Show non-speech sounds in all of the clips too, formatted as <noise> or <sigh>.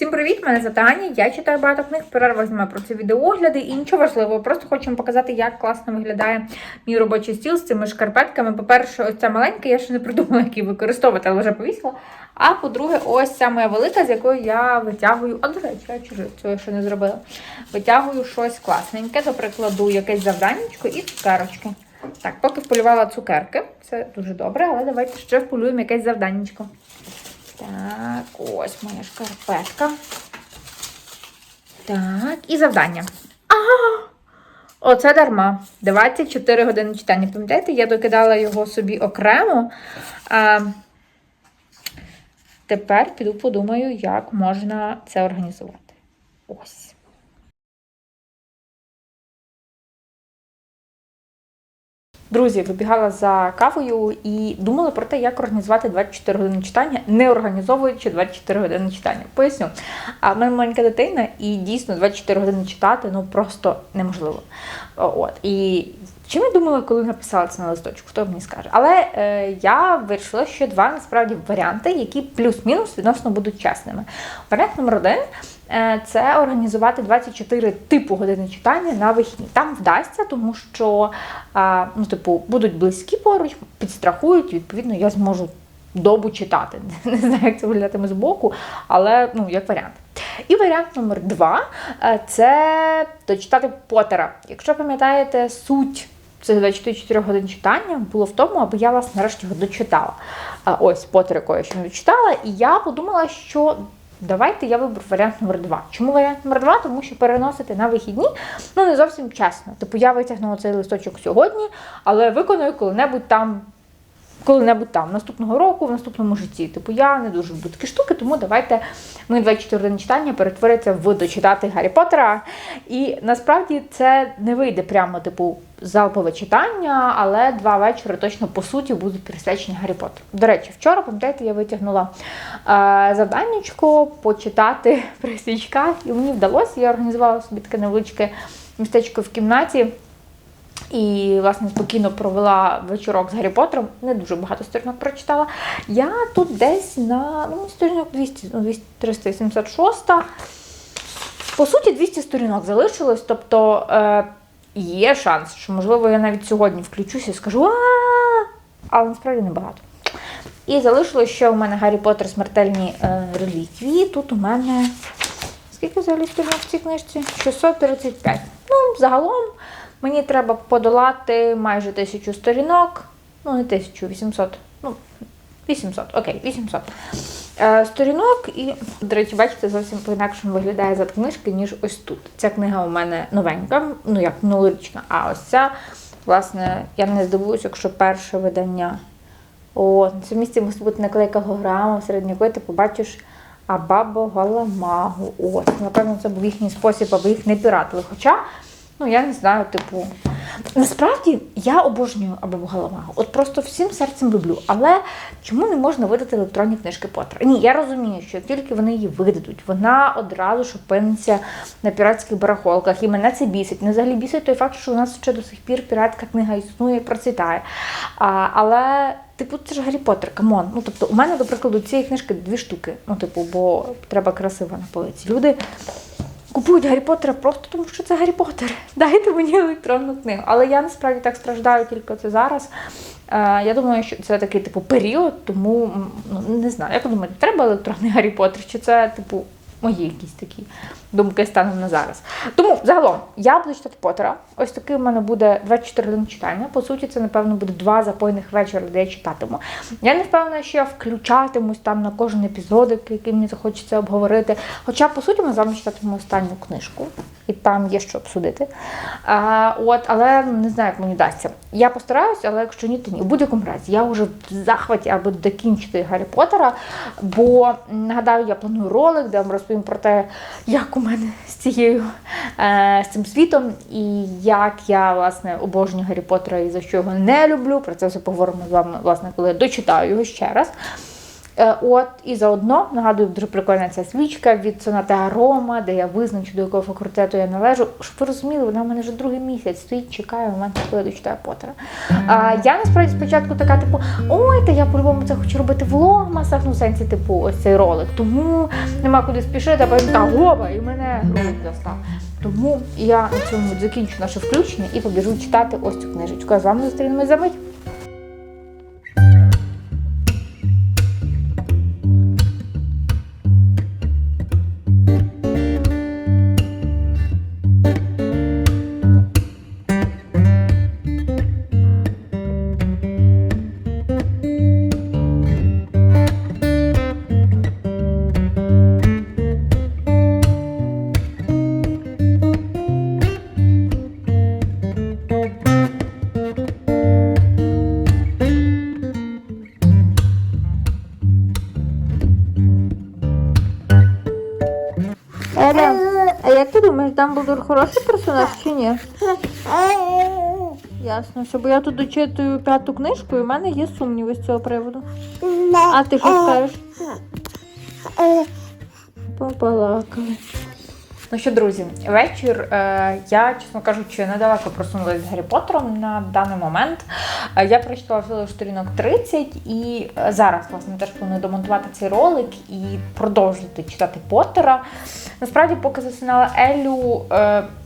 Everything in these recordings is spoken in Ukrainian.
Всім привіт! Мене звати Аня. Я читаю багато книг. Перерва знімаю про це відеоогляди і нічого важливого. Просто хочу вам показати, як класно виглядає мій робочий стіл з цими шкарпетками. По-перше, ось ця маленька, я ще не придумала, як її використовувати, але вже повісила. А по-друге, ось ця моя велика, з якою я витягую. А до речі, я чужу цього ще не зробила. Витягую щось класненьке, до прикладу, якесь завданнячко і цукерочки. Так, поки вполювала цукерки, це дуже добре, але давайте ще вполюємо якесь завданнячко. Так, ось моя шкарпетка. Так, і завдання. Ага! Оце дарма. 24 години читання. Пам'ятаєте, я докидала його собі окремо. А, тепер піду подумаю, як можна це організувати. Ось. Друзі, вибігала за кавою і думала про те, як організувати 24 години читання, не організовуючи 24 години читання. Поясню. А в мене маленька дитина, і дійсно 24 години читати ну просто неможливо. От. І чим я думала, коли написала це на листочку, хто мені скаже. Але е, я вирішила, що два насправді варіанти, які плюс-мінус відносно будуть чесними. Варіант номер один це організувати 24 типу години читання на вихідні. Там вдасться, тому що е, ну, типу, будуть близькі поруч, підстрахують, відповідно, я зможу добу читати. <laughs> Не знаю, як це виглядатиме з боку, але ну, як варіант. І варіант номер два е, це дочитати Поттера. Якщо пам'ятаєте, суть цих 24 годин читання було в тому, аби я вас нарешті його дочитала. Ось Поттер, якого я ще не дочитала, і я подумала, що. Давайте я виберу варіант номер 2 Чому варіант номер 2 Тому що переносити на вихідні ну не зовсім чесно. Типу я витягнула цей листочок сьогодні, але виконую коли-небудь там коли-небудь там, наступного року, в наступному житті. Типу, я не дуже люблю такі штуки, тому давайте ми 24 години читання перетвориться в дочитати Гаррі Поттера. І насправді це не вийде прямо, типу, залпове читання, але два вечори точно по суті будуть присвячені Гаррі Поттеру. До речі, вчора, пам'ятаєте, я витягнула е, завданнячко почитати <laughs> при свічках, і мені вдалося, я організувала собі таке невеличке містечко в кімнаті. І, власне, спокійно провела вечорок з Гаррі Поттером. Не дуже багато сторінок прочитала. Я тут десь на ну, сторінок 200, ну, 200 376. По суті, 200 сторінок залишилось. Тобто е, є шанс, що, можливо, я навіть сьогодні включуся і скажу, але насправді небагато. І залишилось ще у мене Гаррі Поттер смертельні е, реліквії. Тут у мене. Скільки взагалі сторінок в цій книжці? 635. Ну, загалом. Мені треба подолати майже тисячу сторінок. Ну, не тисячу, 800. Ну, 800, окей, 800 е, сторінок. І, до речі, бачите, зовсім по-інакшому виглядає зад книжки, ніж ось тут. Ця книга у мене новенька, ну як минулорічна, а ось ця, власне, я не здивуюся, якщо перше видання. О, на цьому місці мусить бути наклейка голограма, серед якої ти побачиш Абабо Галамагу. Ось, напевно, це був їхній спосіб, аби їх не піратили. Хоча. Ну, я не знаю, типу. Насправді я обожнюю Абабу Галамагу. От просто всім серцем люблю. Але чому не можна видати електронні книжки Поттера? Ні, я розумію, що тільки вони її видадуть, вона одразу ж опиниться на піратських барахолках. І мене це бісить. Не взагалі бісить той факт, що у нас ще до сих пір піратська книга існує і процвітає. А, Але. Типу, це ж Гаррі Поттер, камон. Ну, тобто, у мене, до прикладу, цієї книжки дві штуки. Ну, типу, бо треба красиво на полиці. Люди купують Гаррі Поттера просто тому, що це Гаррі Поттер. <laughs> Дайте мені електронну книгу. Але я насправді так страждаю тільки це зараз. Е, я думаю, що це такий типу період, тому ну, не знаю. Як ви думаєте, треба електронний Гаррі Поттер? Чи це, типу, мої якісь такі думки станом на зараз? Тому загалом я буду читати Поттера. Ось такий у мене буде 24 години читання. По суті, це, напевно, буде два запойних вечора, де я читатиму. Я не впевнена, що я включатимусь там на кожен епізодик, який мені захочеться обговорити. Хоча, по суті, ми з вами читатимемо останню книжку, і там є що обсудити. А, от, Але не знаю, як мені вдасться. Я постараюся, але якщо ні, то ні. У будь-якому разі, я вже в захваті аби докінчити Гаррі Поттера, бо нагадаю, я планую ролик, де вам розповім про те, як у мене з цією е, з цим світом і як я власне обожнюю Гаррі Поттера і за що його не люблю. Про це все поговоримо з вами, власне, коли я дочитаю його ще раз. Е, От і заодно нагадую, дуже прикольна ця свічка від Сонати Арома, де я визначу, до якого факультету я належу. Щоб ви розуміли, вона в мене вже другий місяць стоїть, чекає моменту, коли я дочитаю Поттера. А я насправді спочатку така, типу, ой, та я по-любому це хочу робити в логмасах, ну в сенсі, типу, ось цей ролик. Тому нема куди спішити, а потім та гоба, і мене ролик застав. Тому я на цьому закінчу наше включення і побіжу читати ось цю книжечку. А з вами зустрінемось за мить. Дамблдор хороший персонаж чи ні? Ясно, що бо я тут дочитую п'яту книжку, і в мене є сумніви з цього приводу. А ти що скажеш? Побалакали. Ну що, друзі, вечір. Е, я, чесно кажучи, недалеко просунулася з Гаррі Поттером на даний момент. Е, я прочитала всього сторінок 30 і е, зараз, власне, теж планую домонтувати цей ролик і продовжити читати Поттера. Насправді, поки засинала Елю,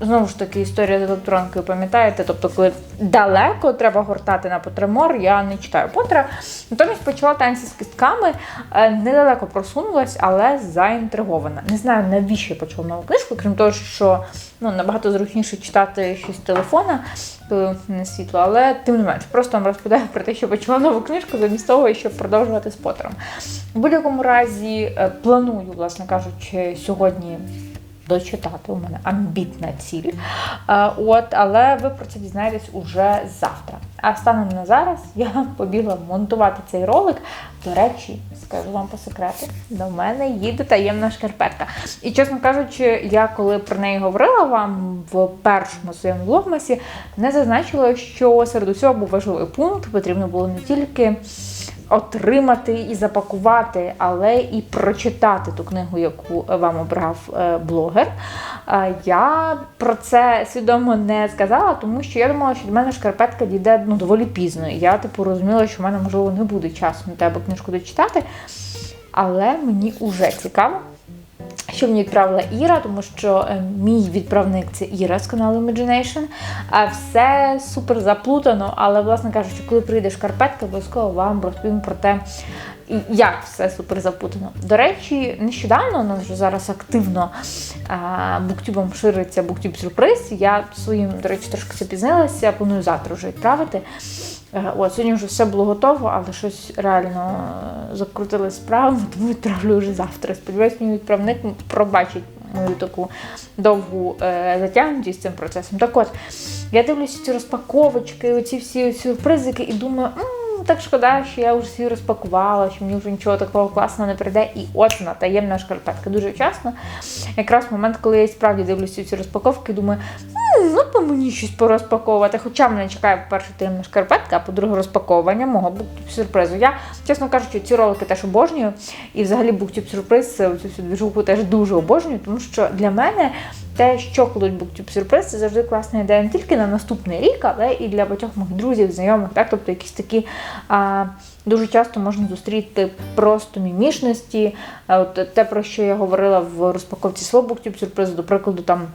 знову ж таки, історія з електронкою, пам'ятаєте? Тобто, коли далеко треба гортати на Потремор, я не читаю Поттера. Натомість почала танці з кистками, е, недалеко просунулась, але заінтригована. Не знаю, навіщо я почала нову книжку, крім того, що ну, набагато зручніше читати щось з телефона, коли не світло, але тим не менш, просто вам розповідаю про те, що почала нову книжку, замість того, щоб продовжувати з Поттером. У будь-якому разі е, планую, власне кажучи, сьогодні. Дочитати у мене амбітна ціль. Е, От, але ви про це дізнаєтесь уже завтра. А станом на зараз я побігла монтувати цей ролик. До речі, скажу вам по секрету, до мене їде таємна шкарпетка. І чесно кажучи, я коли про неї говорила вам в першому своєму влогмасі, не зазначила, що серед усього був важливий пункт. Потрібно було не тільки отримати і запакувати, але і прочитати ту книгу, яку вам обрав е, блогер. Е, Я про це свідомо не сказала, тому що я думала, що до мене шкарпетка дійде ну, доволі пізно. І я типу розуміла, що в мене можливо не буде часу на тебе книжку дочитати. Але мені вже цікаво. Що мені відправила Іра, тому що е, мій відправник це Іра з каналу Imagination. А все супер заплутано, але, власне кажучи, коли прийде шкарпетка, обов'язково вам розповім про те, як все супер запутано. До речі, нещодавно у нас вже зараз активно буктюбом шириться буктюб сюрприз. Я своїм, до речі, трошки запізнилася, планую завтра вже відправити. Е, От, сьогодні вже все було готово, але щось реально е, закрутили справу, <laughs> тому відправлю вже завтра. Сподіваюсь, мій відправник пробачить мою таку довгу е, затягнутість цим процесом. Так от, я дивлюся ці розпаковочки, оці всі сюрпризики і думаю, «М, так шкода, що я вже всі розпакувала, що мені вже нічого такого класного не прийде. І от вона, таємна шкарпетка. Дуже вчасно. Якраз момент, коли я справді дивлюся ці розпаковки, думаю, «М, ну по мені щось порозпаковувати. Хоча мене чекає, по-перше, таємна шкарпетка, а по-друге, розпаковування мого буктюб сюрпризу. Я, чесно кажучи, ці ролики теж обожнюю. І взагалі буктюб сюрприз, цю всю двіжуху теж дуже обожнюю, тому що для мене те, що кладуть буктюб сюрприз, це завжди класна ідея не тільки на наступний рік, але і для багатьох моїх друзів, знайомих, так, тобто якісь такі. А, Дуже часто можна зустріти просто мімішності. От те, про що я говорила в розпаковці свого буктюб сюрпризу, до прикладу, там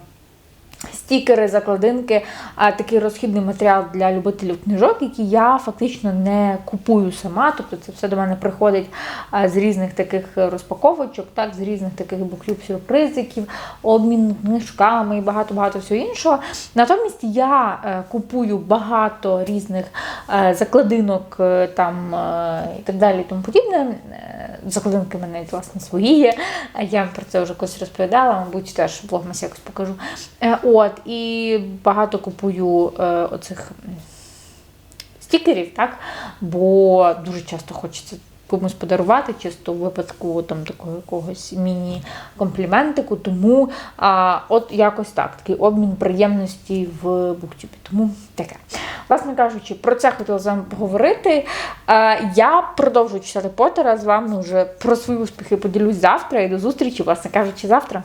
стікери, закладинки, а такий розхідний матеріал для любителів книжок, які я фактично не купую сама. Тобто це все до мене приходить з різних таких розпаковочок, так, з різних таких буклюб сюрпризиків, обмін книжками і багато-багато всього іншого. Натомість я е, купую багато різних е, закладинок е, там і так далі, і тому подібне. Закладинки в мене власне свої є. Я про це вже колись розповідала, мабуть, теж в якось покажу. Е, От, і багато купую е, оцих стікерів, так? Бо дуже часто хочеться комусь подарувати, чисто в випадку там такого якогось міні-компліментику. Тому а, от якось так, такий обмін приємності в буктюбі. Тому таке. Власне кажучи, про це хотіла з вами поговорити. А, Я продовжую читати Поттера з вами вже про свої успіхи поділюсь завтра і до зустрічі, власне кажучи, завтра.